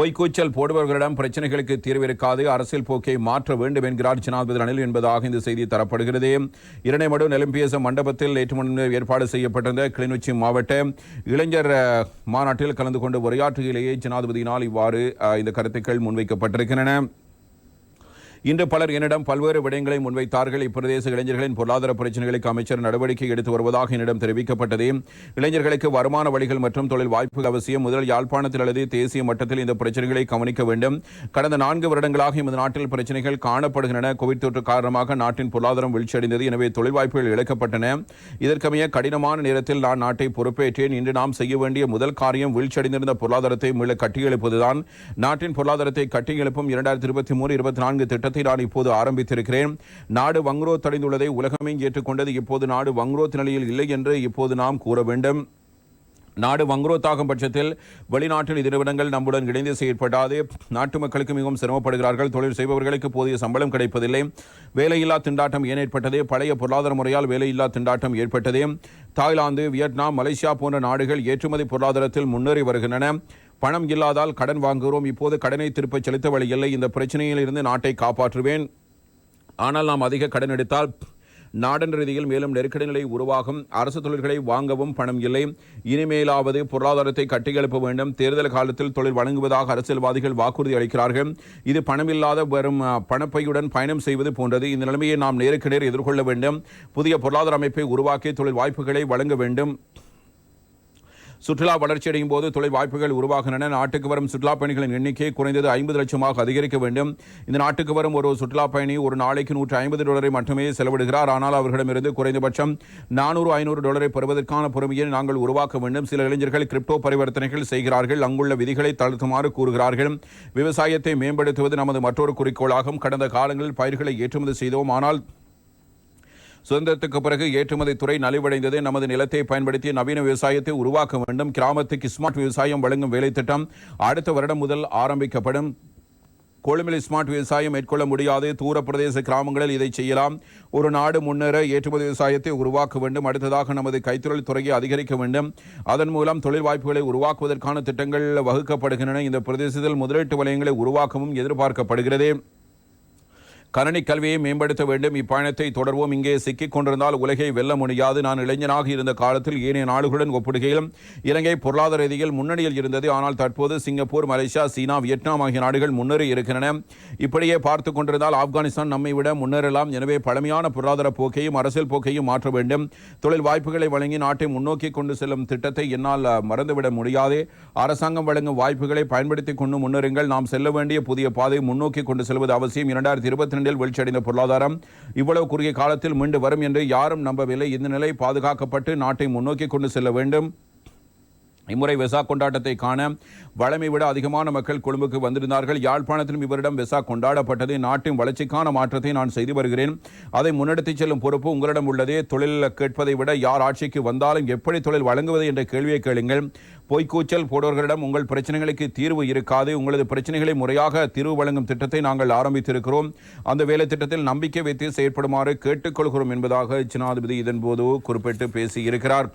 பொய்க்கூச்சல் போடுபவர்களிடம் பிரச்சனைகளுக்கு தீர்வு இருக்காது. அரசியல் போக்கை மாற்ற வேண்டும் என்கிறார் ஜனாதிபதி ரணில் என்பதாக இந்த செய்தி தரப்படுகிறது. இரணைமடு நெலும்பியச மண்டபத்தில் நேற்று முன்னர் ஏற்பாடு செய்யப்பட்டிருந்த கிளிநொச்சி மாவட்ட இளைஞர் மாநாட்டில் கலந்து கொண்டு உரையாற்றுகையிலேயே ஜனாதிபதியினால் இவ்வாறு இந்த கருத்துக்கள் முன்வைக்கப்பட்டிருக்கின்றன. இன்று பலர் என்னிடம் பல்வேறு விடயங்களை முன்வைத்தார்கள். இப்பிரதேச இளைஞர்களின் பொருளாதார பிரச்சனைகளுக்கு அமைச்சர் நடவடிக்கை எடுத்து வருவதாக என்னிடம் தெரிவிக்கப்பட்டது. இளைஞர்களுக்கு வருமான வழிகள் மற்றும் தொழில் வாய்ப்புகள் அவசியம். முதல் யாழ்ப்பாணத்தில் அல்லது தேசிய மட்டத்தில் இந்த பிரச்சனைகளை கவனிக்க வேண்டும். கடந்த நான்கு வருடங்களாக இந்த நாட்டில் பிரச்சனைகள் காணப்படுகின்றன. கோவிட் தொற்று காரணமாக நாட்டின் பொருளாதாரம் வீழ்ச்சியடைந்தது. எனவே தொழில் வாய்ப்புகள் இழக்கப்பட்டன. இதற்கமைய கடினமான நேரத்தில் நான் நாட்டை பொறுப்பேற்றேன். இன்று நாம் செய்ய வேண்டிய முதல் காரியம் வீழ்ச்சியடைந்திருந்த பொருளாதாரத்தை மீள கட்டியெழுப்பதுதான். நாட்டின் பொருளாதாரத்தை கட்டியெழுப்பும் இரண்டாயிரத்தி இருபத்தி மூணு இருபத்தி நான்கு திட்டத்தை நான் இப்போது ஆரம்பித்திருக்கிறேன். நாடு வங்குரோத் அடைந்துள்ளதை உலகமே ஏற்றுக்கொண்டது. இப்போது நாடு வங்குரோத் நிலையில் இல்லை என்று இப்போது நாம் கூற வேண்டும். நாடு வங்குரோத்தாகும் பட்சத்தில் வெளிநாட்டில் நிறுவனங்கள் நம்முடன் இணைந்து செயற்படாது. நாட்டு மக்களுக்கு மிகவும் சிரமப்படுகிறார்கள். தொழில் செய்பவர்களுக்கு போதிய சம்பளம் கிடைப்பதில்லை. வேலையில்லா திண்டாட்டம் ஏன் ஏற்பட்டது? பழைய பொருளாதார முறையால் வேலையில்லா திண்டாட்டம் ஏற்பட்டது. தாய்லாந்து வியட்நாம் மலேசியா போன்ற நாடுகள் ஏற்றுமதி பொருளாதாரத்தில் முன்னேறி வருகின்றன. பணம் இல்லாதால் கடன் வாங்குகிறோம். இப்போது கடனை திருப்ப செலுத்த வழியில்லை இந்த பிரச்சனையிலிருந்து நாட்டை காப்பாற்றுவேன். ஆனால் நாம் அதிக கடன் எடுத்தால் நாடன் ரீதியில் மேலும் நெருக்கடி நிலை உருவாகும். அரசு தொழில்களை வாங்கவும் பணம் இல்லை. இனிமேலாவது பொருளாதாரத்தை கட்டியெழுப்ப வேண்டும். தேர்தல் காலத்தில் தொழில் வழங்குவதாக அரசியல்வாதிகள் வாக்குறுதி அளிக்கிறார்கள். இது பணமில்லாத வரும் பணப்பையுடன் பயணம் செய்வது போன்றது. இந்த நிலைமையை நாம் நேருக்கு நேர் எதிர்கொள்ள வேண்டும். புதிய பொருளாதார அமைப்பை உருவாக்கி தொழில் வாய்ப்புகளை வழங்க வேண்டும். சுற்றுலா வளர்ச்சியடையும் போது தொழில் வாய்ப்புகள் உருவாகின்றன. நாட்டுக்கு வரும் சுற்றுலா பயணிகளின் எண்ணிக்கை குறைந்தது ஐம்பது லட்சமாக அதிகரிக்க வேண்டும். இந்த நாட்டுக்கு வரும் ஒரு சுற்றுலா பயணி ஒரு நாளைக்கு நூற்று ஐம்பது டாலரை மட்டுமே செலவிடுகிறார். ஆனால் அவர்களிடமிருந்து குறைந்தபட்சம் நானூறு ஐநூறு டாலரை பெறுவதற்கான பொறுமையை நாங்கள் உருவாக்க வேண்டும். சில இளைஞர்கள் கிரிப்டோ பரிவர்த்தனைகள் செய்கிறார்கள். அங்குள்ள விதிகளை தளர்த்துமாறு கூறுகிறார்கள். விவசாயத்தை மேம்படுத்துவது நமது மற்றொரு குறிக்கோளாகும். கடந்த காலங்களில் பயிர்களை ஏற்றுமதி செய்தோம். ஆனால் சுதந்திரத்துக்கு பிறகு ஏற்றுமதி துறை நலிவடைந்தது. நமது நிலத்தை பயன்படுத்தி நவீன விவசாயத்தை உருவாக்க வேண்டும். கிராமத்துக்கு ஸ்மார்ட் விவசாயம் வழங்கும் வேலை திட்டம் அடுத்த வருடம் முதல் ஆரம்பிக்கப்படும். கொழும்பில் ஸ்மார்ட் விவசாயம் மேற்கொள்ள முடியாது. தூர பிரதேச கிராமங்களில் இதை செய்யலாம். ஒரு நாடு முன்னேற ஏற்றுமதி விவசாயத்தை உருவாக்க வேண்டும். அடுத்ததாக நமது கைத்தொழில் துறையை அதிகரிக்க வேண்டும். அதன் மூலம் தொழில் வாய்ப்புகளை உருவாக்குவதற்கான திட்டங்கள் வகுக்கப்படுகின்றன. இந்த பிரதேசத்தில் முதலீட்டு வலயங்களை உருவாக்கவும் எதிர்பார்க்கப்படுகிறது. கணனி கல்வியை மேம்படுத்த வேண்டும். இப்பயணத்தை தொடர்வோம். இங்கே சிக்கிக் கொண்டிருந்தால் உலகை வெல்ல முடியாது. நான் இளைஞனாக இருந்த காலத்தில் ஏனைய நாடுகளுடன் ஒப்பிடுகையில் இலங்கை பொருளாதார ரீதியில் முன்னணியில் இருந்தது. ஆனால் தற்போது சிங்கப்பூர் மலேசியா சீனா வியட்நாம் ஆகிய நாடுகள் முன்னேறி இருக்கின்றன. இப்படியே பார்த்து கொண்டிருந்தால் ஆப்கானிஸ்தான் நம்மை விட முன்னேறலாம். எனவே பழமையான பொருளாதார போக்கையும் அரசியல் போக்கையும் மாற்ற வேண்டும். தொழில் வாய்ப்புகளை வழங்கி நாட்டை முன்னோக்கி கொண்டு செல்லும் திட்டத்தை என்னால் மறந்துவிட முடியாது. அரசாங்கம் வழங்கும் வாய்ப்புகளை பயன்படுத்திக் கொண்டு முன்னேறுங்கள். நாம் செல்ல வேண்டிய புதிய பாதை முன்னோக்கி கொண்டு செல்வது அவசியம். இரண்டாயிரத்தி இருபத்தி ரெண்டில் வீழ்ச்சியடைந்த பொருளாதாரம் இவ்வளவு குறுகிய காலத்தில் மீண்டு வரும் என்று யாரும் நம்பவில்லை. இந்த நிலை பாதுகாக்கப்பட்டு நாட்டை முன்னோக்கி கொண்டு செல்ல வேண்டும். இம்முறை வெசா கொண்டாட்டத்தை காண வளமை விட அதிகமான மக்கள் கொழும்புக்கு வந்திருந்தார்கள். யாழ்ப்பாணத்திலும் இவரிடம் வெசா கொண்டாடப்பட்டது. நாட்டின் வளர்ச்சிக்கான மாற்றத்தை நான் செய்து வருகிறேன். அதை முன்னெடுத்துச் செல்லும் பொறுப்பு உங்களிடம் உள்ளதே. தொழிலில் கேட்பதை விட யார் ஆட்சிக்கு வந்தாலும் எப்படி தொழில் வழங்குவது என்ற கேள்வியை கேளுங்கள். பொய்க்கூச்சல் போடுவர்களிடம் உங்கள் பிரச்சனைகளுக்கு தீர்வு இருக்காது. உங்களது பிரச்சனைகளை முறையாக தீர்வு வழங்கும் திட்டத்தை நாங்கள் ஆரம்பித்திருக்கிறோம். அந்த வேலை திட்டத்தில் நம்பிக்கை வைத்து செயற்படுமாறு கேட்டுக்கொள்கிறோம் என்பதாக ஜனாதிபதி இதன்போது குறிப்பிட்டு பேசியிருக்கிறார்.